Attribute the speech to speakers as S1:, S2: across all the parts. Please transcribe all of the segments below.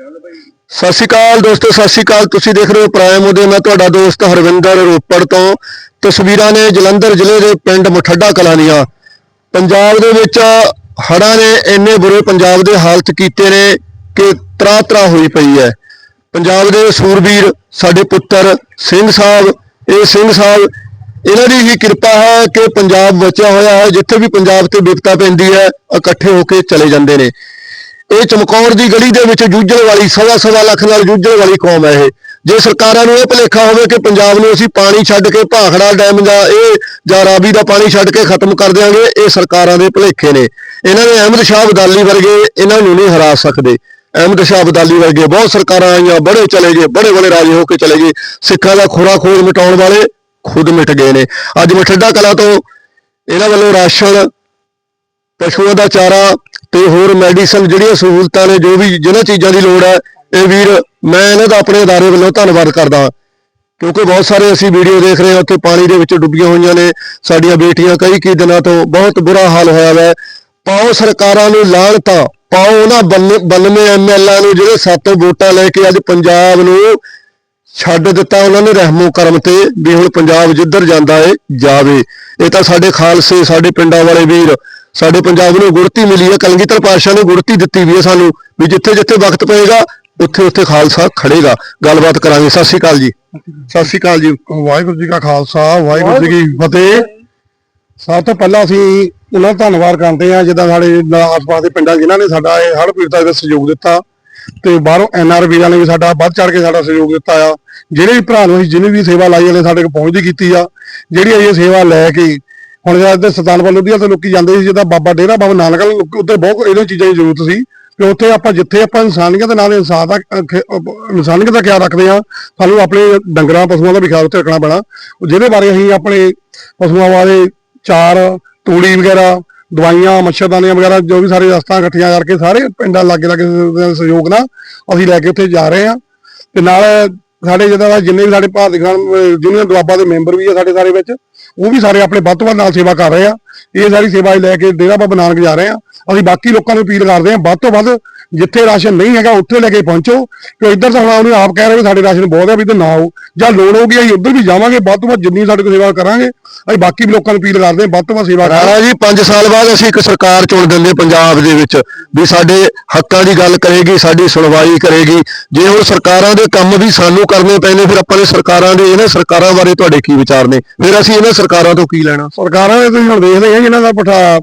S1: ਸਤਿ ਸ਼੍ਰੀ ਅਕਾਲ ਦੋਸਤੋ, ਸਤਿ ਸ਼੍ਰੀ ਅਕਾਲ। ਤੁਸੀਂ ਦੇਖ ਰਹੇ ਹੋ ਪ੍ਰਾਈਮ ਉਹਦੇ ਮੈਂ ਤੁਹਾਡਾ ਦੋਸਤ ਹਰਵਿੰਦਰ ਰੋਪੜ ਤੋਂ। ਤਸਵੀਰਾਂ ਨੇ ਜਲੰਧਰ ਜ਼ਿਲ੍ਹੇ ਦੇ ਪਿੰਡ ਮੁਠੱਡਾ ਕਲਾਨੀਆਂ ਪੰਜਾਬ ਦੇ ਵਿੱਚ ਹੜ੍ਹਾਂ ਨੇ ਇੰਨੇ ਬੁਰੇ ਪੰਜਾਬ ਦੇ ਹਾਲਤ ਕੀਤੇ ਨੇ ਕਿ ਤਰਾ ਤਰਾ ਹੋਈ ਪਈ ਹੈ। ਪੰਜਾਬ ਦੇ ਸੂਰਬੀਰ, ਸਾਡੇ ਪੁੱਤਰ ਸਿੰਘ ਸਾਹਿਬ, ਇਹ ਸਿੰਘ ਸਾਹਿਬ, ਇਹਨਾਂ ਦੀ ਹੀ ਕਿਰਪਾ ਹੈ ਕਿ ਪੰਜਾਬ ਬਚਿਆ ਹੋਇਆ ਹੈ। ਜਿੱਥੇ ਵੀ ਪੰਜਾਬ ਤੇ ਵਿਪਤਾ ਪੈਂਦੀ ਹੈ, ਇਕੱਠੇ ਹੋ ਕੇ ਚਲੇ ਜਾਂਦੇ ਨੇ। ਇਹ ਚਮਕੌਰ ਦੀ ਗਲੀ ਦੇ ਵਿੱਚ ਜੂਝਣ ਵਾਲੀ, ਸਵਾ ਸਵਾ ਲੱਖ ਨਾਲ ਜੂਝਣ ਵਾਲੀ ਕੌਮ ਹੈ ਇਹ। ਜੇ ਸਰਕਾਰਾਂ ਨੂੰ ਇਹ ਭੁਲੇਖਾ ਹੋਵੇ ਕਿ ਪੰਜਾਬ ਨੂੰ ਅਸੀਂ ਪਾਣੀ ਛੱਡ ਕੇ ਭਾਖੜਾ ਡੈਮ ਜਾਂ ਇਹ ਜਾਂ ਰਾਵੀ ਦਾ ਪਾਣੀ ਛੱਡ ਕੇ ਖਤਮ ਕਰ ਦਿਆਂਗੇ, ਇਹ ਸਰਕਾਰਾਂ ਦੇ ਭੁਲੇਖੇ ਨੇ। ਇਹਨਾਂ ਨੇ ਅਹਿਮਦ ਸ਼ਾਹ ਅਬਦਾਲੀ ਵਰਗੇ ਇਹਨਾਂ ਨੂੰ ਨਹੀਂ ਹਰਾ ਸਕਦੇ। ਅਹਿਮਦ ਸ਼ਾਹ ਅਬਦਾਲੀ ਵਰਗੇ ਬਹੁਤ ਸਰਕਾਰਾਂ ਆਈਆਂ, ਬੜੇ ਚਲੇ ਗਏ, ਬੜੇ ਬੜੇ ਰਾਜੇ ਹੋ ਕੇ ਚਲੇ ਗਏ। ਸਿੱਖਾਂ ਦਾ ਖੋਰਾ ਖੋਜ ਮਿਟਾਉਣ ਵਾਲੇ ਖੁਦ ਮਿਟ ਗਏ ਨੇ। ਅੱਜ ਮਠੱਡਾ ਕਲਾ ਤੋਂ ਇਹਨਾਂ ਵੱਲੋਂ ਰਾਸ਼ਨ, ਪਸ਼ੂਆਂ ਦਾ ਚਾਰਾ ਤੇ ਹੋਰ ਮੈਡੀਸਨ ਜਿਹੜੀਆਂ ਸਹੂਲਤਾਂ ਨੇ ਜੋ ਵੀ ਜਿਹਨਾਂ ਚੀਜ਼ਾਂ ਦੀ ਲੋੜ ਹੈ ਇਹ ਵੀਰ ਮੈਂ ਇਹਨਾਂ ਦਾ ਆਪਣੇ ادارے ਵੱਲੋਂ ਧੰਨਵਾਦ ਕਰਦਾ ਹਾਂ ਕਿਉਂਕਿ ਬਹੁਤ ਸਾਰੇ ਅਸੀਂ ਵੀਡੀਓ ਦੇਖ ਰਹੇ ਹਾਂ ਉੱਥੇ ਪਾਣੀ ਦੇ ਵਿੱਚ ਡੁੱਬੀਆਂ ਹੋਈਆਂ ਨੇ ਸਾਡੀਆਂ ਬੇਟੀਆਂ ਕਈ ਕਈ ਦਿਨਾਂ ਤੋਂ ਬਹੁਤ ਬੁਰਾ ਹਾਲ ਹੋਇਆ ਹੈ ਪਾਓ ਸਰਕਾਰਾਂ ਨੂੰ ਲਾਹਣਤਾਂ ਪਾਓ ਉਹਨਾਂ 92 ਐਮਐਲਏ ਨੂੰ ਜਿਹੜੇ ਸਾਤੋਂ ਵੋਟਾਂ ਲੈ ਕੇ ਅੱਜ ਪੰਜਾਬ ਨੂੰ ਛੱਡ ਦਿੱਤਾ ਉਹਨਾਂ ਨੇ ਰਹਿਮੋ ਕਰਮ ਤੇ ਵੀ ਹੁਣ ਪੰਜਾਬ ਜਿੱਧਰ ਜਾਂਦਾ ਏ ਜਾਵੇ ਇਹ ਤਾਂ ਸਾਡੇ ਖਾਲਸੇ ਸਾਡੇ ਪਿੰਡਾਂ ਵਾਲੇ ਵੀਰ ਸਾਡੇ ਪੰਜਾਬ ਨੂੰ ਗੁਰਤੀ ਮਿਲੀ ਹੈ ਕਲਗੀਧਰ ਪਾਤਸ਼ਾਹ ਨੇ ਗੁਰਤੀ ਦਿੱਤੀ ਵੀ ਹੈ ਸਾਨੂੰ ਵੀ ਜਿੱਥੇ ਜਿੱਥੇ ਵਕਤ ਪਏਗਾ ਉੱਥੇ ਉੱਥੇ ਖਾਲਸਾ ਖੜੇਗਾ ਗੱਲਬਾਤ ਕਰਾਂਗੇ। ਸਤਿ ਸ਼੍ਰੀ ਅਕਾਲ ਜੀ। ਸਤਿ ਸ਼੍ਰੀ ਅਕਾਲ ਜੀ।
S2: ਵਾਹਿਗੁਰੂ ਜੀ ਕਾ ਖਾਲਸਾ ਵਾਹਿਗੁਰੂ ਜੀ ਕੀ ਫਤਿਹ। ਸਭ ਤੋਂ ਪਹਿਲਾਂ ਅਸੀਂ ਉਹਨਾਂ ਦਾ ਧੰਨਵਾਦ ਕਰਦੇ ਹਾਂ ਜਿੱਦਾਂ ਸਾਡੇ ਆਸ-ਪਾਸ ਦੇ ਪਿੰਡਾਂ ਜਿਨ੍ਹਾਂ ਨੇ ਸਾਡਾ ਇਹ ਹੜ੍ਹ ਪੀੜਤਾਂ ਦਾ ਸਹਿਯੋਗ ਦਿੱਤਾ। ਤੇ ਬਾਹਰੋਂ ਐਨਆਰ ਵੀਰਾਂ ਨੇ ਵੀ ਸਾਡਾ ਵੱਧ ਚੜ ਕੇ ਸਾਡਾ ਸਹਿਯੋਗ ਦਿੱਤਾ ਆ। ਜਿਹੜੇ ਵੀ ਭਰਾ ਨੂੰ ਅਸੀਂ ਜਿਹਨੇ ਵੀ ਸੇਵਾ ਲਾਈ ਉਹਨੇ ਸਾਡੇ ਕੋਲ ਪਹੁੰਚਦੀ ਕੀਤੀ ਆ। ਜਿਹੜੀ ਅਸੀਂ ਇਹ ਸੇਵਾ ਲੈ ਕੇ ਹੁਣ ਜਦ ਤੇ ਸੁਲਤਾਨਪੁਰ ਲੋਧੀਆ ਤੋਂ ਲੋਕੀ ਜਾਂਦੇ ਸੀ, ਜਿੱਦਾਂ ਬਾਬਾ ਡੇਰਾ ਬਾਬਾ ਨਾਨਕ ਵਾਲੇ ਬਹੁਤ ਇਹਨਾਂ ਚੀਜ਼ਾਂ ਦੀ ਜ਼ਰੂਰਤ ਸੀ। ਕਿ ਉੱਥੇ ਆਪਾਂ ਜਿੱਥੇ ਆਪਾਂ ਇਨਸਾਨੀਅਤ ਦੇ ਨਾਲ ਇਨਸਾਨ ਦਾ ਇਨਸਾਨੀਅਤ ਦਾ ਖਿਆਲ ਰੱਖਦੇ ਆ ਸਾਨੂੰ ਆਪਣੇ ਡੰਗਰਾਂ, ਪਸ਼ੂਆਂ ਦਾ ਵੀ ਖਿਆਲ ਉੱਤੇ ਰੱਖਣਾ ਪੈਣਾ। ਜਿਹਦੇ ਬਾਰੇ ਅਸੀਂ ਆਪਣੇ ਪਸ਼ੂਆਂ ਵਾਲੇ ਚਾਰ, ਤੂੜੀ ਵਗੈਰਾ, ਦਵਾਈਆਂ, ਮੱਛਰਦਾਨੀਆਂ ਵਗੈਰਾ, ਜੋ ਵੀ ਸਾਰੇ ਰਸਤਾ ਇਕੱਠੀਆਂ ਕਰਕੇ ਸਾਰੇ ਪਿੰਡਾਂ ਲਾਗੇ ਲਾਗੇ ਦੇ ਸਹਿਯੋਗ ਨਾਲ ਅਸੀਂ ਲੈ ਕੇ ਉੱਥੇ ਜਾ ਰਹੇ ਆ ਤੇ ਨਾਲ ਸਾਡੇ ਜਿਹਦਾ ਜਿੰਨੇ ਵੀ ਸਾਡੇ ਭਾਰਤੀ ਖਾਨ ਯੂਨੀਅਨ ਦੁਆਬਾ ਦੇ ਮੈਂਬਰ ਵੀ ਆ ਸਾਡੇ ਸਾਰੇ ਵਿੱਚ ਉਹ ਵੀ ਸਾਰੇ ਆਪਣੇ ਵੱਧ ਤੋਂ ਵੱਧ ਨਾਲ ਸੇਵਾ ਕਰ ਰਹੇ ਆ। ਇਹ ਸਾਰੀ ਸੇਵਾ ਲੈ ਕੇ ਡੇਰਾ ਬਾਬਾ ਨਾਨਕ ਜਾ ਰਹੇ ਆ। ਅਸੀਂ ਬਾਕੀ ਲੋਕਾਂ ਨੂੰ ਅਪੀਲ ਕਰਦੇ ਆ, ਵੱਧ ਤੋਂ ਵੱਧ ਜਿੱਥੇ ਰਾਸ਼ਨ ਨਹੀਂ ਹੈਗਾ, ਉੱਥੇ ਲੈ ਕੇ ਪਹੁੰਚੋ। ਕਿ ਇੱਧਰ ਤਾਂ ਹੁਣ ਉਹਨੇ ਆਪ ਕਹਿ ਰਹੇ ਵੀ ਸਾਡੇ ਰਾਸ਼ਨ ਬਹੁਤ ਹੈ ਵੀ ਤੇ ਨਾ ਆਓ। ਜਾਂ ਲੋੜ ਹੋਊਗੀ, ਅਸੀਂ ਉੱਧਰ ਵੀ ਜਾਵਾਂਗੇ, ਵੱਧ ਤੋਂ ਵੱਧ ਜਿੰਨੀ ਸਾਡੇ ਕੋਲ ਸੇਵਾ ਕਰਾਂਗੇ, ਅਸੀਂ ਬਾਕੀ ਵੀ ਲੋਕਾਂ ਨੂੰ ਅਪੀਲ ਕਰਦੇ ਆ, ਵੱਧ ਤੋਂ ਵੱਧ ਸੇਵਾ ਕਰਨ
S1: ਰਾਣਾ ਜੀ 5 ਸਾਲ ਬਾਅਦ ਅਸੀਂ ਇੱਕ ਸਰਕਾਰ ਚੁਣ ਦਿੰਦੇ ਪੰਜਾਬ ਦੇ ਵਿੱਚ, ਵੀ ਸਾਡੇ ਹੱਕਾਂ ਦੀ ਗੱਲ ਕਰੇਗੀ, ਸਾਡੀ ਸੁਣਵਾਈ ਕਰੇਗੀ। ਜੇ ਹੁਣ ਸਰਕਾਰਾਂ ਦੇ ਕੰਮ ਵੀ ਸਾਨੂੰ ਕਰਨੇ ਪੈਣੇ ਫਿਰ ਆਪਾਂ ਨੇ ਸਰਕਾਰਾਂ ਦੇ ਇਹਨਾਂ ਸਰਕਾਰਾਂ ਬਾਰੇ ਤੁਹਾਡੇ ਕੀ ਵਿਚਾਰ ਨੇ? ਫਿਰ ਅਸੀਂ ਇਹਨਾਂ ਸਰਕਾਰਾਂ ਤੋਂ ਕੀ ਲੈਣਾ?
S2: ਸਰਕਾਰਾਂ ਦੇ ਤੁਸੀਂ ਹੁਣ ਦੇਖਦੇ ਆ ਇਹਨਾਂ ਦਾ ਪਠਾ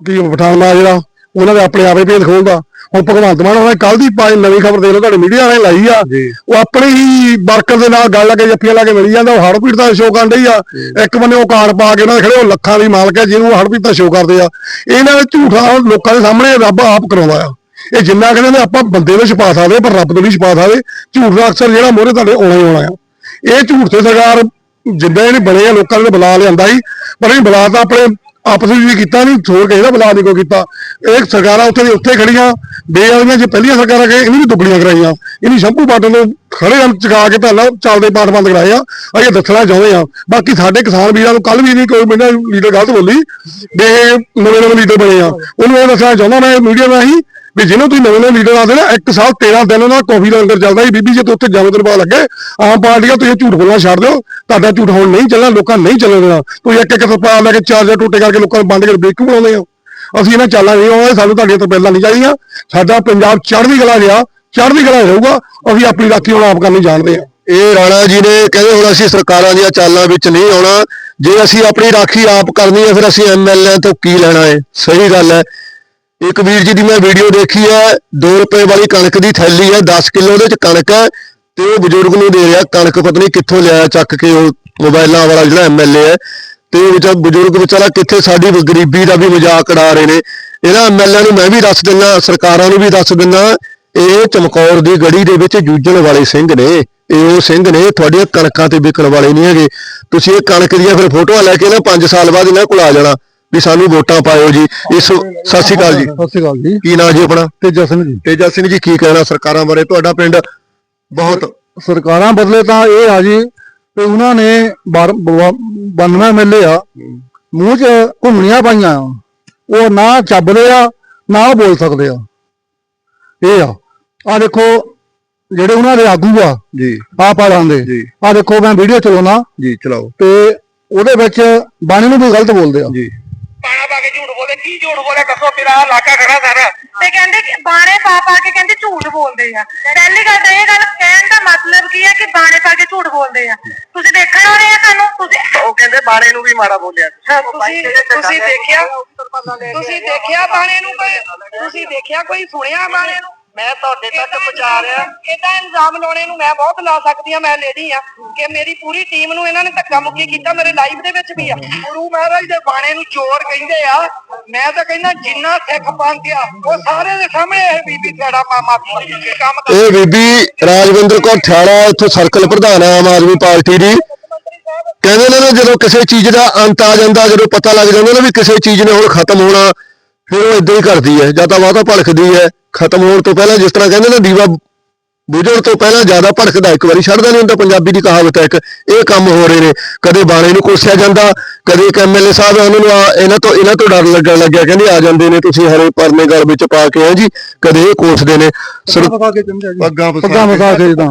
S2: ਕੀ ਪਠਾਨਵਾ ਜਿਹੜਾ ਉਹਨਾਂ ਦੇ ਆਪਣੇ ਆਪੇ ਭੇਦ ਖੋਲਦਾ। ਹੁਣ ਭਗਵੰਤ ਮਾਨ ਉਹਨੇ ਕੱਲ ਦੀ ਪਾਈ ਨਵੀਂ ਖਬਰ ਦੇਖ ਲਓ ਤੁਹਾਡੇ ਮੀਡੀਆ ਵਾਲੇ ਲਾਈ ਆ। ਉਹ ਆਪਣੇ ਹੀ ਵਰਕਰ ਦੇ ਨਾਲ ਗੱਲ ਲਾ ਕੇ ਜੱਫੀਆਂ ਲਾ ਕੇ ਮਿਲੀ ਜਾਂਦਾ ਉਹ ਹੜ੍ਹ ਪੀੜ ਦਾ ਸ਼ੋਅ ਕਰਨ ਡਈ ਆ। ਇੱਕ ਬੰਨੇ ਉਹ ਕਾਰ ਪਾ ਕੇ ਉਹਨਾਂ ਖੜੇ ਉਹ ਲੱਖਾਂ ਦੀ ਮਾਲਕ ਹੈ ਜਿਹਨੂੰ ਹੜ੍ਹ ਪੀੜ ਦਾ ਸ਼ੋਅ ਕਰਦੇ ਆ। ਇਹਨਾਂ ਨੇ ਝੂਠਾ ਲੋਕਾਂ ਦੇ ਸਾਹਮਣੇ ਰੱਬ ਆਪ ਕਰਾਉਂਦਾ ਆ। ਇਹ ਜਿੰਨਾ ਕਹਿੰਦੇ ਨੇ ਆਪਾਂ ਬੰਦੇ ਨੂੰ ਛਪਾ ਸਕਦੇ ਪਰ ਰੱਬ ਤੋਂ ਨਹੀਂ ਛਪਾ ਸਕਦੇ ਝੂਠ ਦਾ ਅਕਸਰ ਜਿਹੜਾ ਮੋਹਰੇ ਤੁਹਾਡੇ ਆਉਣਾ ਹੀ ਆਉਣਾ ਆ। ਇਹ ਝੂਠ ਤੇ ਸਰਕਾਰ ਜਿੱਦਾਂ ਇਹਨੇ ਬਣੇ ਆ, ਲੋਕਾਂ ਨੇ ਬੁਲਾ ਲਿਆਂਦਾ ਸੀ, ਪਰ ਇਹ ਬੁਲਾ ਤਾਂ ਆਪਣੇ ਆਪਸ ਵਿੱਚ ਵੀ ਕੀਤਾ ਨਹੀਂ ਹੋਰ ਕਿਸੇ ਦਾ ਬੁਲਾ ਨਹੀਂ ਕੋਈ ਕੀਤਾ। ਇਹ ਸਰਕਾਰਾਂ ਉੱਥੇ ਦੀ ਉੱਥੇ ਖੜੀਆਂ ਬੇਅਦਬੀਆਂ ਜੇ ਪਹਿਲੀਆਂ ਸਰਕਾਰਾਂ ਗਏ, ਇਹਨੂੰ ਵੀ ਦੁੱਗਣੀਆਂ ਕਰਾਈਆਂ। ਇਹਨੂੰ ਸ਼ੰਭੂ ਬਾਟਲ ਨੂੰ ਖੜੇ ਹਨ ਚਕਾ ਕੇ ਪਹਿਲਾਂ ਚੱਲਦੇ ਪਾਠ ਬੰਦ ਕਰਾਏ ਆ, ਅਸੀਂ ਦੱਸਣਾ ਚਾਹੁੰਦੇ ਆ। ਬਾਕੀ ਸਾਡੇ ਕਿਸਾਨ ਵੀਰਾਂ ਨੂੰ ਕੱਲ ਵੀ ਨਹੀਂ ਕੋਈ ਮੇਰਾ ਲੀਡਰ ਗਲਤ ਬੋਲੀ, ਵੀ ਨਵੇਂ ਨਵੇਂ ਲੀਡਰ ਬਣੇ ਆ। ਉਹਨੂੰ ਇਹ ਦੱਸਣਾ ਚਾਹੁੰਦਾ ਮੈਂ ਮੀਡੀਆ ਰਾਹੀਂ ਵੀ ਜਿਹਨੂੰ ਤੁਸੀਂ ਨਵੇਂ ਨਵੇਂ ਲੀਡਰ ਆਦੇ ਨਾ, ਇੱਕ ਸਾਲ 13 ਦਿਨ ਉਹਨਾਂ ਦਾ ਕੌਫੀ ਦਾ ਲੰਗਰ ਚੱਲਦਾ ਸੀ। ਬੀਬੀ, ਜੇ ਤੂੰ ਉੱਥੇ ਜਾਵੇਂ ਤੈਨੂੰ ਪਤਾ ਲੱਗੇ, ਆਮ ਪਾਰਟੀਆਂ ਤੁਸੀਂ ਝੂਠ ਬੋਲਣਾ ਛੱਡ ਦਿਓ। ਤੁਹਾਡਾ ਝੂਠ ਹੁਣ ਨਹੀਂ ਚੱਲਣਾ, ਲੋਕਾਂ ਨਹੀਂ ਚੱਲਣ ਦੇਣਾ। ਤੁਸੀਂ ਇੱਕ ਇੱਕ ਸਪਾ ਲੈ ਕੇ ਚਾਰ ਚਾਰ ਟੋਟੇ ਕਰਕੇ ਲੋਕਾਂ ਨੂੰ ਬੰਦ ਕਰ ਬੇਕੂ ਬਣਾਉਂਦੇ ਹੋ। ਅਸੀਂ ਇਹਨਾਂ ਚਾਲਾਂ ਨਹੀਂ ਆਉਂਦੇ ਸਾਨੂੰ ਤੁਹਾਡੀਆਂ ਤਰਪੈਲਾਂ ਨਹੀਂ ਚਾਹੀਦੀਆਂ। ਸਾਡਾ ਪੰਜਾਬ ਚੜ੍ਹਦੀ ਕਲਾ ਰਿਹਾ ਚੜ੍ਹਦੀ ਕਲਾ ਰਹੂਗਾ। ਅਸੀਂ ਆਪਣੀ ਰਾਖੀ ਹੁਣ ਆਪ ਕਰਨੀ ਜਾਣਦੇ ਆ
S1: ਇਹ ਰਾਣਾ ਜੀ ਨੇ ਕਹਿੰਦੇ ਹੁਣ ਅਸੀਂ ਸਰਕਾਰਾਂ ਦੀਆਂ ਚਾਲਾਂ ਵਿੱਚ ਨਹੀਂ ਆਉਣਾ। ਜੇ ਅਸੀਂ ਆਪਣੀ ਰਾਖੀ ਆਪ ਕਰਨੀ ਹੈ, ਫਿਰ ਅਸੀਂ ਐਮਐਲਏ ਤੋਂ ਕੀ ਲੈਣਾ ਹੈ? ਸਹੀ ਗੱਲ ਹੈ। ਇੱਕ ਵੀਰ ਜੀ ਦੀ ਮੈਂ ਵੀਡੀਓ ਦੇਖੀ ਹੈ 2 ਰੁਪਏ ਵਾਲੀ ਕਣਕ ਦੀ ਥੈਲੀ ਹੈ 10 ਕਿਲੋ ਉਹਦੇ ਚ ਕਣਕ ਹੈ ਤੇ ਉਹ ਬਜ਼ੁਰਗ ਨੂੰ ਦੇ ਰਿਹਾ, ਕਣਕ ਪਤਾ ਨਹੀਂ ਕਿੱਥੋਂ ਲਿਆ ਚੱਕ ਕੇ ਉਹ ਮੋਬਾਈਲਾਂ ਵਾਲਾ ਜਿਹੜਾ ਐਮਐਲਏ ਹੈ ਤੇ ਉਹ ਵਿਚਾਰਾ ਬਜ਼ੁਰਗ ਵਿਚਾਰਾ ਕਿੱਥੇ ਸਾਡੀ ਗਰੀਬੀ ਦਾ ਵੀ ਮਜ਼ਾਕ ਉਡਾ ਰਹੇ ਨੇ। ਇਹਨਾਂ ਐਮਐਲਏ ਨੂੰ ਮੈਂ ਵੀ ਦੱਸ ਦਿੰਦਾ, ਸਰਕਾਰਾਂ ਨੂੰ ਵੀ ਦੱਸ ਦਿੰਦਾ, ਇਹ ਚਮਕੌਰ ਦੀ ਗੜੀ ਦੇ ਵਿੱਚ ਜੂਝਣ ਵਾਲੇ ਸਿੰਘ ਨੇ, ਇਹ ਉਹ ਸਿੰਘ ਨੇ, ਤੁਹਾਡੀਆਂ ਕਣਕਾਂ ਤੇ ਵਿਕਣ ਵਾਲੇ ਨਹੀਂ ਹੈਗੇ। ਤੁਸੀਂ ਇਹ ਕਣਕ ਦੀਆਂ ਫਿਰ ਫੋਟੋਆਂ ਲੈ ਕੇ ਨਾ 5 ਸਾਲ ਬਾਅਦ ਇਹਨਾਂ ਕੋਲ ਆ ਜਾਣਾ। ਵੀ ਸਾਨੂੰ ਵੋਟਾਂ ਪਾਇਓ ਜੀ। ਇਸ ਸਤਿ ਸ਼੍ਰੀ ਅਕਾਲ ਜੀ।
S2: ਸਤਿ ਸ਼੍ਰੀ ਅਕਾਲ ਜੀ।
S1: ਕੀ ਨਾਂ ਜੀ ਆਪਣਾ?
S2: ਤੇ ਜਸਨ ਜੀ।
S1: ਤੇਜਾ ਸਿੰਘ ਜੀ ਕੀ ਕਹਿਣਾ ਸਰਕਾਰਾਂ ਬਾਰੇ? ਤੁਹਾਡਾ ਪਿੰਡ ਬਹੁਤ
S2: ਸਰਕਾਰਾਂ ਬਦਲੇ ਤਾਂ ਇਹ ਆ ਜੀ ਤੇ ਉਹਨਾਂ ਨੇ 92 ਐਮਐਲਏ ਆ ਮੂੰਹ 'ਚ ਘੁੰਮਣੀਆਂ ਪਾਈਆਂ ਉਹ ਨਾ ਚੱਬਦੇ ਆ ਨਾ ਉਹ ਬੋਲ ਸਕਦੇ ਆ। ਇਹ ਆ। ਆ ਦੇਖੋ ਜਿਹੜੇ ਉਹਨਾਂ ਦੇ ਆਗੂ ਆ
S1: ਜੀ।
S2: ਆਪ ਵਾਲਾਂ ਦੇ। ਆ ਦੇਖੋ ਮੈਂ ਵੀਡੀਓ ਚਲਾਉਣਾ।
S1: ਜੀ ਚਲਾਓ।
S2: ਤੇ ਉਹਦੇ ਵਿੱਚ ਬਾਣੀ ਨੂੰ ਵੀ ਗਲਤ ਬੋਲਦੇ ਆ।
S1: ਜੀ।
S3: ਪਾਣਾ ਪਾ ਕੇ ਝੂਠ ਬੋਲਦੇ ਕੀ ਝੂਠ ਬੋਲੇ ਦੱਸੋ ਮੇਰਾ ਇਲਾਕਾ ਖੜਾ ਸਾਰਾ?
S4: ਤੇ ਕਹਿੰਦੇ ਕਿ ਬਾਣੇ ਪਾ ਪਾ ਕੇ ਕਹਿੰਦੇ ਝੂਠ ਬੋਲਦੇ ਆ। ਪਹਿਲੀ ਗੱਲ ਤਾਂ ਇਹ ਗੱਲ ਕਹਿਣ ਦਾ ਮਤਲਬ ਕੀ ਹੈ ਕਿ ਬਾਣੇ ਪਾ ਕੇ ਝੂਠ ਬੋਲਦੇ ਆ। ਤੁਸੀਂ ਦੇਖਣ ਹੋ ਰਹੇ ਆ ਸਾਨੂੰ? ਤੁਸੀਂ
S3: ਉਹ ਕਹਿੰਦੇ ਬਾਣੇ ਨੂੰ ਵੀ ਮਾੜਾ ਬੋਲਿਆ।
S4: ਤੁਸੀਂ ਤੁਸੀਂ ਦੇਖਿਆ? ਤੁਸੀਂ ਦੇਖਿਆ ਬਾਣੇ ਨੂੰ ਕੋਈ ਤੁਸੀਂ ਦੇਖਿਆ ਕੋਈ ਸੁਣਿਆ ਬਾਣੇ ਨੂੰ?
S3: ਮੈਂ ਤੁਹਾਡੇ ਤੱਕ ਪਹੁੰਚਾ ਰਿਹਾ।
S4: ਇਹਦਾ ਇਲਜ਼ਾਮ ਲਾਉਣੇ ਨੂੰ ਮੈਂ ਬਹੁਤ ਲਾ ਸਕਦੀ ਆ ਮੈਂ ਲੇਡੀ ਆ ਕਿ ਮੇਰੀ ਪੂਰੀ ਟੀਮ ਨੂੰ ਇਹਨਾਂ ਨੇ ਧੱਕਾ ਮੁੱਕੀ ਕੀਤਾ ਮੇਰੇ ਲਾਈਵ ਦੇ ਵਿੱਚ ਵੀ ਆ।
S3: ਗੁਰੂ ਮਹਾਰਾਜ ਦੇ ਬਾਣੇ ਨੂੰ ਚੋਰ ਕਹਿੰਦੇ ਆ। ਮੈਂ ਤਾਂ ਕਹਿੰਦਾ ਜਿੰਨਾ ਸਿੱਖ ਪੰਥ ਆ ਉਹ ਸਾਰੇ ਦੇ ਸਾਹਮਣੇ ਇਹ ਬੀਬੀ ਸਾਡਾ ਮਾਮਾ ਕੰਮ ਕਰ।
S1: ਇਹ ਬੀਬੀ ਰਾਜਵਿੰਦਰ ਕੌਰ ਠਾੜਾ ਇੱਥੋਂ ਸਰਕਲ ਪ੍ਰਧਾਨ ਆ ਆਮ ਆਦਮੀ ਪਾਰਟੀ ਦੀ। ਕਹਿੰਦੇ ਨੇ ਨਾ ਜਦੋਂ ਕਿਸੇ ਚੀਜ਼ ਦਾ ਅੰਤ ਆ ਜਾਂਦਾ ਜਦੋਂ ਪਤਾ ਲੱਗ ਜਾਂਦਾ ਨਾ ਵੀ ਕਿਸੇ ਚੀਜ਼ ਨੇ ਹੁਣ ਖਤਮ ਹੋਣਾ ਫਿਰ ਉਹ ਇਦਾਂ ਹੀ ਕਰਦੀ ਹੈ ਜਾਂ ਤਾਂ ਵਾਹ ਤਾਂ ਭੜਕਦੀ ਹੈ। ਖਤਮ ਹੋਣ ਤੋਂ ਪਹਿਲਾਂ ਜਿਸ ਤਰ੍ਹਾਂ ਕਹਿੰਦੇ ਨੇ ਦੀਵਾ ਬੁਝਣ ਤੋਂ ਪਹਿਲਾਂ ਜ਼ਿਆਦਾ ਭੜਕਦਾ ਇੱਕ ਵਾਰੀ ਛੱਡਦਾ ਨਹੀਂ ਹੁੰਦਾ ਪੰਜਾਬੀ ਦੀ ਕਹਾਵਤ ਹੈ ਇੱਕ ਇਹ ਕੰਮ ਹੋ ਰਹੇ ਨੇ। ਕਦੇ ਬਾਣੇ ਨੂੰ ਕੋਸਿਆ ਜਾਂਦਾ ਕਦੇ ਇੱਕ ਐਮਐਲਏ ਸਾਹਿਬ ਉਹਨਾਂ ਨੂੰ ਇਹਨਾਂ ਤੋਂ ਇਹਨਾਂ ਤੋਂ ਡਰ ਲੱਗਣ ਲੱਗਿਆ ਕਹਿੰਦੇ ਆ ਜਾਂਦੇ ਨੇ ਤੁਸੀਂ ਹਰੇ ਪਰਨੇ ਗਲ ਵਿੱਚ ਪਾ ਕੇ ਆ ਜੀ ਕਦੇ ਇਹ ਕੋਸਦੇ ਨੇ। ਪੱਗਾਂ
S2: ਪੱਗਾਂ
S1: ਕੇ।
S2: ਜਿੱਦਾਂ।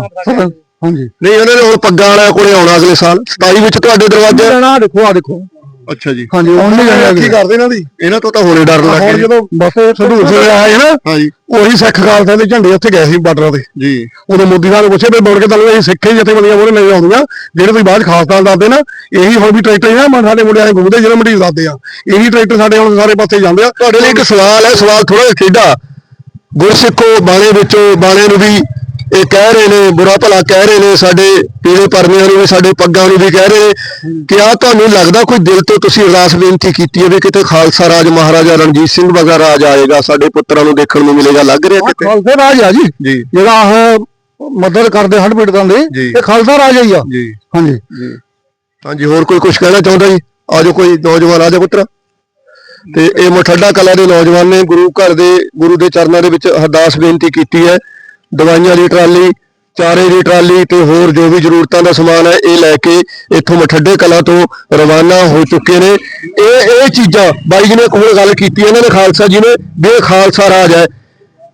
S2: ਹਾਂਜੀ।
S1: ਨਹੀਂ ਉਹਨਾਂ ਨੇ ਹੁਣ ਪੱਗਾਂ ਵਾਲਿਆਂ ਕੋਲੇ ਆਉਣਾ ਅਗਲੇ ਸਾਲ 27 ਵਿੱਚ ਤੁਹਾਡੇ ਦਰਵਾਜ਼ੇ
S2: ਆ ਦੇਖੋ ਆ ਦੇਖੋ।
S1: ਅੱਛਾ ਜੀ।
S2: ਹਾਂਜੀ ਜਾਣਿਆ
S1: ਕੀ ਕਰਦੇ ਇਹਨਾਂ ਦੀ? ਇਹਨਾਂ ਤੋਂ ਤਾਂ ਹੋਣੇ ਡਰ ਲੱਗ
S2: ਹੁਣ
S1: ਗਏ
S2: ਜਦੋਂ ਬਸ ਸੰਧੂਰ ਸੇ ਆਏ ਨਾ
S1: ਹਾਂਜੀ
S2: ਉਹੀ ਸਿੱਖ ਖਾਲਸਾ ਦੇ ਝੰਡੇ ਉੱਥੇ ਗਏ ਸੀ ਬਾਰਡਰਾਂ ਤੇ।
S1: ਜੀ।
S2: ਉਦੋਂ ਮੋਦੀ ਸਾਹਿਬ ਨੇ ਪੁੱਛਿਆ ਵੀ ਮੁੜ ਕੇ ਤੁਹਾਨੂੰ ਇਹ ਸਿੱਖੇ ਜਥੇਬੰਦੀਆਂ ਮੋਰੇ ਨਹੀਂ ਆਉਂਦੀਆਂ ਜਿਹੜੇ ਤੁਸੀਂ ਬਾਅਦ 'ਚ ਖਾਲਸਾ ਦੱਸਦੇ ਨਾ ਇਹੀ ਹੁਣ ਵੀ ਟਰੈਕਟਰ ਹੀ ਨਾ ਮਨ ਸਾਡੇ ਮੁੰਡਿਆਂ ਦੇ ਗੁੰਦੇ ਜਿਹੜੇ ਮੰਡੀ ਦੱਸਦੇ ਆ। ਇਹੀ ਟਰੈਕਟਰ ਸਾਡੇ ਹੁਣ ਸਾਰੇ ਪਾਸੇ ਜਾਂਦੇ ਆ।
S1: ਤੁਹਾਡੇ ਲਈ ਇੱਕ ਸਵਾਲ ਹੈ ਸਵਾਲ ਥੋੜਾ ਜਿਹਾ ਖੇਡਾ। ਗੁਰਸਿੱਖੋ ਬਾਣੇ ਵਿੱਚੋਂ ਬਾਣੇ ਨੂੰ ਵੀ ਇਹ ਕਹਿ ਰਹੇ ਨੇ ਬੁਰਾ ਭਲਾ ਕਹਿ ਰਹੇ ਨੇ ਸਾਡੇ ਪੀਲੇ ਪਰਨਿਆਂ ਨੂੰ ਵੀ ਸਾਡੇ ਪੱਗਾਂ ਨੂੰ ਵੀ ਕਹਿ ਰਹੇ ਨੇ ਕਿ ਆ ਤੁਹਾਨੂੰ ਲੱਗਦਾ ਕੋਈ ਦਿਲ ਤੋਂ ਤੁਸੀਂ ਅਰਦਾਸ ਬੇਨਤੀ ਕੀਤੀ ਹੈ ਵੀ ਕਿਤੇ ਖਾਲਸਾ ਰਾਜ ਮਹਾਰਾਜਾ ਰਣਜੀਤ ਸਿੰਘ ਵਰਗਾ ਰਾਜ ਆਏਗਾ ਸਾਡੇ ਪੁੱਤਰਾਂ ਨੂੰ ਦੇਖਣ ਨੂੰ ਮਿਲੇਗਾ ਲੱਗ ਰਿਹਾ ਕਿਤੇ?
S2: ਖਾਲਸਾ ਰਾਜ ਆ ਜੀ। ਜਿਹੜਾ ਆਹ ਮਦਦ ਕਰਦੇ ਹੱਡ ਪੀੜਤਾਂ ਦੇ। ਇਹ ਖਾਲਸਾ ਰਾਜ ਹੀ ਆ।
S1: ਜੀ।
S2: ਹਾਂਜੀ।
S1: ਜੀ। ਹਾਂਜੀ ਹੋਰ ਕੋਈ ਕੁਝ ਕਹਿਣਾ ਚਾਹੁੰਦਾ ਜੀ? ਆਜੋ ਕੋਈ ਨੌਜਵਾਨ ਆਜੋ ਪੁੱਤਰ। ਤੇ ਇਹ ਮਠੱਡਾ ਕਲਾ ਦੇ ਨੌਜਵਾਨ ਨੇ ਗੁਰੂ ਘਰ ਦੇ ਗੁਰੂ ਦੇ ਚਰਨਾਂ ਦੇ ਵਿੱਚ ਅਰਦਾਸ ਬੇਨਤੀ ਕੀਤੀ ਹੈ। ਦਵਾਈਆਂ ਦੀ ਟਰਾਲੀ ਚਾਰੇ ਦੀ ਟਰਾਲੀ ਤੇ ਹੋਰ ਜੋ ਵੀ ਜ਼ਰੂਰਤਾਂ ਦਾ ਸਮਾਨ ਹੈ ਇਹ ਲੈ ਕੇ ਇੱਥੋਂ ਮਠੱਡੇ ਕਲਾ ਤੋਂ ਰਵਾਨਾ ਹੋ ਚੁੱਕੇ ਨੇ। ਇਹ ਇਹ ਚੀਜ਼ਾਂ ਬਾਈ ਜੀ ਨੇ ਹੋਰ ਗੱਲ ਕੀਤੀ ਇਹਨਾਂ ਨੇ ਖਾਲਸਾ ਜੀ ਨੇ ਵੀ ਖਾਲਸਾ ਰਾਜ ਹੈ।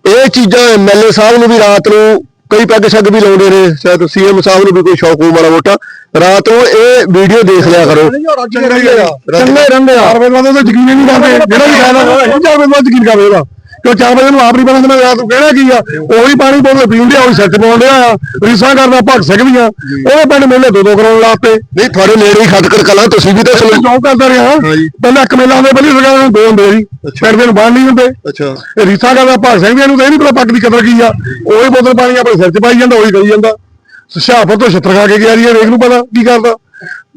S1: ਇਹ ਚੀਜ਼ਾਂ ਐਮਐਲਏ ਸਾਹਿਬ ਨੂੰ ਵੀ ਰਾਤ ਨੂੰ ਕਈ ਪੈਗ ਸ਼ੱਗ ਵੀ ਲਾਉਂਦੇ ਨੇ ਸ਼ਾਇਦ ਸੀਐਮ ਸਾਹਿਬ ਨੂੰ ਵੀ ਕੋਈ ਸ਼ੌਕ ਹੋਊ ਮਾੜਾ ਮੋਟਾ। ਰਾਤ ਨੂੰ ਇਹ ਵੀਡੀਓ ਦੇਖ ਲਿਆ ਕਰੋ।
S2: ਚੰਗੇ ਰਹਿੰਦੇ ਆ ਚੰਗੇ ਰਹਿੰਦੇ ਆ। ਚਾਰ ਵਜੇ ਬਾਅਦ ਤਾਂ ਯਕੀਨ ਹੀ ਨਹੀਂ ਕਰਦੇ ਜਿਹੜਾ ਵੀ ਕਹਿੰਦਾ ਇਹ ਵਜੇ ਬਾਅਦ ਯਕੀਨ ਕਰੇਗਾ। ਕਿਉਂ ਚਾਰ ਵਜੇ ਨੂੰ ਆਪ ਨਹੀਂ ਪਤਾ ਮੈਂ ਰਾਤ ਨੂੰ ਕਹਿਣਾ ਕੀ ਆ? ਉਹੀ ਪਾਣੀ ਬੋਤਲ ਪੀਂਦੇ ਆ ਉਹੀ ਸੱਚ ਪਾਉਂਦੇ ਆ। ਰੀਸਾਂ ਕਰਦਾ ਭਗ ਸਿੱਖ ਵੀ ਆ ਉਹਦੇ ਪਿੰਡ ਮੇਲੇ ਦੋ ਦੋ ਕਰਾਉਣ ਲਾਤੇ।
S1: ਨਹੀਂ ਤੁਹਾਡੇ ਨੇੜੇ ਹੀ ਖਟਕੜ ਕਲਾਂ ਤੁਸੀਂ ਵੀ ਤਾਂ ਸੁਣੋ
S2: ਜੌਬ ਕਰਦਾ ਰਿਹਾ। ਪਹਿਲਾਂ ਇੱਕ ਮੇਲਾ ਹੁੰਦੇ ਸਰਕਾਰ ਨੂੰ ਦੋ ਹੁੰਦੇ ਸੀ। ਪਿੰਡ ਦੇ ਨੂੰ ਬਾਹਰ ਨਹੀਂ ਹੁੰਦੇ।
S1: ਅੱਛਾ।
S2: ਇਹ ਰੀਸਾਂ ਕਰਦਾ ਭਗ ਵੀ ਇਹਨੂੰ ਤਾਂ ਇਹ ਨਹੀਂ ਪਤਾ ਪੱਗ ਦੀ ਕਦਰ ਕੀ ਆ। ਉਹੀ ਬੋਤਲ ਪਾਣੀ ਆਪਣੇ ਸਿਰ 'ਚ ਪਾਈ ਜਾਂਦਾ ਉਹੀ ਕਰੀ ਜਾਂਦਾ। ਹੁਸ਼ਿਆਰਪੁਰ ਤੋਂ ਛੱਤਰ ਖਾ ਕੇ ਗਿਆ ਜੀ ਇਹ ਵੇਖ ਨੂੰ ਪਤਾ ਕੀ ਕਰਦਾ।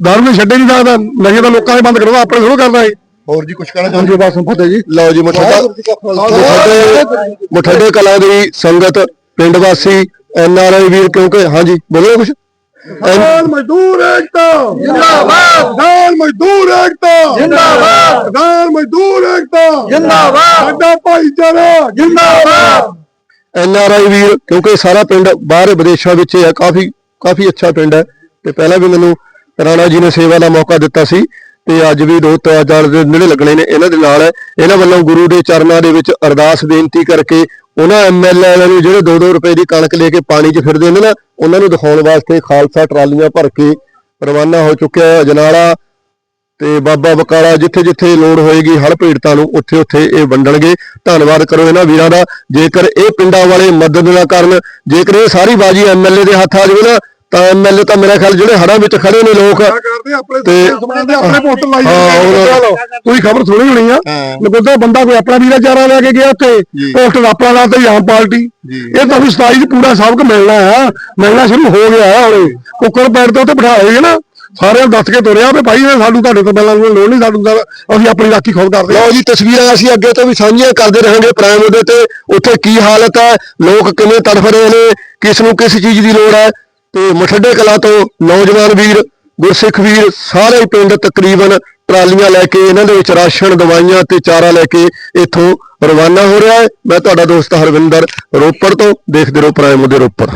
S2: ਦਾਰੂ ਨੇ ਛੱਡੇ ਨਹੀਂ ਸਕਦਾ ਨਸ਼ੇ ਤਾਂ ਲੋਕਾਂ ਦੇ ਬੰਦ ਕਰਦਾ ਆਪਣੇ ਥੋੜਾ ਕਰਦਾ ਇਹ।
S1: ਹੋਰ ਜੀ ਕੁਝ ਕਹਿਣਾ
S2: ਹਾਂਜੀ ਬਸ ਫਤਿਹ ਜੀ।
S1: ਲਓ ਜੀ ਮਠੱਡਾ ਮਠੱਡੇ ਮਠੱਡੇ ਕਲਾਂ ਦੀ ਸੰਗਤ ਪਿੰਡ ਵਾਸੀ ਐਨ ਆਰ ਆਈ ਵੀਰ ਕਿਉਂਕਿ ਹਾਂਜੀ ਬੋਲੋ ਕੁਝ
S2: ਕਿਸਾਨ ਮਜ਼ਦੂਰ ਏਕਤਾ। ਜਿੰਦਾਬਾਦ। ਕਿਸਾਨ ਮਜ਼ਦੂਰ ਏਕਤਾ। ਜਿੰਦਾਬਾਦ। ਕਿਸਾਨ ਮਜ਼ਦੂਰ ਏਕਤਾ। ਜਿੰਦਾਬਾਦ। ਸਾਡਾ ਭਾਈਚਾਰਾ। ਜਿੰਦਾਬਾਦ।
S1: ਐਨ ਆਰ ਆਈ ਵੀਰ ਕਿਉਂਕਿ ਸਾਰਾ ਪਿੰਡ ਬਾਹਰ ਵਿਦੇਸ਼ਾਂ ਵਿੱਚ ਹੈ ਕਾਫੀ ਕਾਫੀ ਅੱਛਾ ਪਿੰਡ ਹੈ। ਤੇ ਪਹਿਲਾਂ ਵੀ ਮੈਨੂੰ ਰਾਣਾ ਜੀ ਨੇ ਸੇਵਾ ਦਾ ਮੌਕਾ ਦਿੱਤਾ ਸੀ। ਤੇ ਅੱਜ ਵੀ ਦੋ ਤਿੰਨ ਦੇ ਨੇੜੇ ਲੱਗਣੇ ਨੇ ਇਹਨਾਂ ਦੇ ਨਾਲ। ਇਹਨਾਂ ਵੱਲੋਂ ਗੁਰੂ ਦੇ ਚਰਨਾਂ ਦੇ ਵਿੱਚ ਅਰਦਾਸ ਬੇਨਤੀ ਕਰਕੇ ਉਹਨਾਂ ਐਮਐਲਏ ਨੂੰ ਜਿਹੜੇ 2-2 ਰੁਪਏ ਦੀ ਕਣਕ ਲੈ ਕੇ ਪਾਣੀ 'ਚ ਫਿਰਦੇ ਨੇ ਨਾ, ਉਹਨਾਂ ਨੂੰ ਦਿਖਾਉਣ ਵਾਸਤੇ ਖਾਲਸਾ ਟਰਾਲੀਆਂ ਭਰ ਕੇ ਰਵਾਨਾ ਹੋ ਚੁੱਕਿਆ ਹੈ ਅਜਨਾਲਾ ਤੇ ਬਾਬਾ ਬਕਾਲਾ ਜਿੱਥੇ ਜਿੱਥੇ ਲੋੜ ਹੋਏਗੀ ਹੜ੍ਹ ਪੀੜਤਾਂ ਨੂੰ ਉੱਥੇ ਉੱਥੇ ਇਹ ਵੰਡਣਗੇ। ਧੰਨਵਾਦ ਕਰੋ ਇਹਨਾਂ ਵੀਰਾਂ ਦਾ। ਜੇਕਰ ਇਹ ਪਿੰਡਾਂ ਵਾਲੇ ਮਦਦ ਨਾ ਕਰਨ, ਜੇਕਰ ਇਹ ਸਾਰੀ ਬਾਜੀ ਐਮਐਲਏ ਦੇ ਹੱਥ ਆ ਜਾਵੇ ਨਾ ਤਾਂ ਐਮਐਲਏ ਤਾਂ ਮੇਰਾ ਖਿਆਲ ਜਿਹੜੇ ਹੜ੍ਹਾਂ ਵਿੱਚ ਖੜੇ ਨੇ ਲੋਕ
S2: ਕਰਦੇ ਆਪਣੇ
S1: ਤੇ-
S2: ਆਪਣੇ ਲਾਈ
S1: ਹਾਂ,
S2: ਤੁਸੀਂ ਖਬਰ ਸੁਣੀ ਹੋਣੀ ਆ?
S1: ਹਾਂ।
S2: ਨਕੋਦਾ ਬੰਦਾ ਕੋਈ ਆਪਣਾ ਵੀਰਾ ਚਾਰਾ ਲੈ ਕੇ ਗਿਆ ਉੱਥੇ। ਪੋਸਟਰ ਆਪਣਾ ਲਾ ਤੇ ਆਮ ਪਾਰਟੀ। ਇਹ ਤਾਂ ਵੀ 27 ਚ ਪੂਰਾ ਸਬਕ ਮਿਲਣਾ ਆ ਮਿਲਣਾ ਸ਼ੁਰੂ ਹੋ ਗਿਆ ਆ ਹਲੇ ਕੁੱਕਰ ਪੈਰ ਤੇ ਉੱਤੇ ਬਿਠਾ ਲਏ ਨਾ। ਸਾਰਿਆਂ ਨੂੰ ਦੱਸ ਕੇ ਤੁਰਿਆ ਵੀ ਭਾਈ ਇਹ ਸਾਨੂੰ ਤੁਹਾਡੇ ਤੋਂ ਪਹਿਲਾਂ ਲੋੜ ਨਹੀਂ ਸਾਨੂੰ ਤਾਂ ਅਸੀਂ ਆਪਣੀ ਰਾਖੀ ਖੁਦ ਕਰਦੇ
S1: ਲਓ ਜੀ ਤਸਵੀਰਾਂ ਅਸੀਂ ਅੱਗੇ ਤੋਂ ਵੀ ਸਾਂਝੀਆਂ ਕਰਦੇ ਰਹਾਂਗੇ ਪ੍ਰਾਈਮ ਉਹਦੇ ਤੇ ਉੱਥੇ ਕੀ ਹਾਲਤ ਹੈ ਲੋਕ ਕਿਵੇਂ ਤੜਫ ਰਹੇ ਨੇ ਕਿਸ ਨੂੰ ਕਿਸ ਚੀਜ਼ ਦੀ ਲੋੜ ਹੈ ਤੇ ਮਠੱਡੇ ਕਲਾ ਤੋਂ ਨੌਜਵਾਨ ਵੀਰ, ਗੁਰਸਿੱਖ ਵੀਰ, ਸਾਰੇ ਪਿੰਡ ਤਕਰੀਬਨ ਟਰਾਲੀਆਂ ਲੈ ਕੇ ਇਹਨਾਂ ਦੇ ਵਿੱਚ ਰਾਸ਼ਨ, ਦਵਾਈਆਂ ਤੇ ਚਾਰਾ ਲੈ ਕੇ ਇੱਥੋਂ ਰਵਾਨਾ ਹੋ ਰਿਹਾ ਹੈ। ਮੈਂ ਤੁਹਾਡਾ ਦੋਸਤ ਹਰਵਿੰਦਰ ਰੋਪੜ ਤੋਂ, ਦੇਖਦੇ ਰਹੋ ਪ੍ਰਾਈਮ ਉਹਦੇ ਰੋਪੜ।